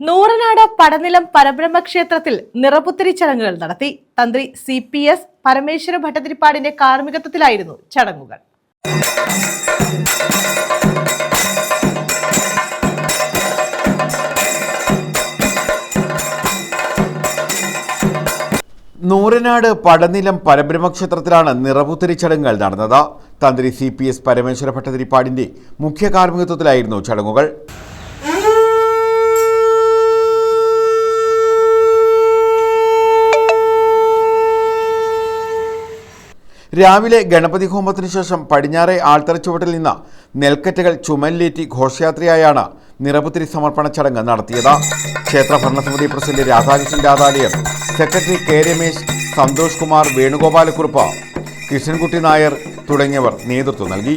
നൂറനാട് പടനിലം പരബ്രഹ്മ ക്ഷേത്രത്തിൽ നിറപുത്തരി ചടങ്ങുകൾ നടത്തി. തന്ത്രി സി പി എസ് പരമേശ്വര ഭട്ടതിരിപ്പാടിന്റെ കാർമ്മികത്വത്തിലായിരുന്നു ചടങ്ങുകൾ. നൂറനാട് പടനിലം പരബ്രഹ്മക്ഷേത്രത്തിലാണ് നിറപുത്തരി ചടങ്ങുകൾ നടന്നത്. തന്ത്രി സി പി എസ് പരമേശ്വര ഭട്ടതിരിപ്പാടിന്റെ മുഖ്യ കാർമ്മികത്വത്തിലായിരുന്നു ചടങ്ങുകൾ. രാവിലെ ഗണപതി ഹോമത്തിനു ശേഷം പടിഞ്ഞാറെ ആൾത്തറച്ചുവട്ടിൽ നിന്ന് നെൽക്കറ്റകൾ ചുമലിലേറ്റി ഘോഷയാത്രയായാണ് നിറപുത്തിരി സമർപ്പണ ചടങ്ങ് നടത്തിയത്. ക്ഷേത്ര ഭരണസമിതി president Radhakrishnan Radhalayam secretary K Ramesh Santhosh Kumar Venugopalakkurup Krishnankutty Nair തുടങ്ങിയവർ നേതൃത്വം നൽകി.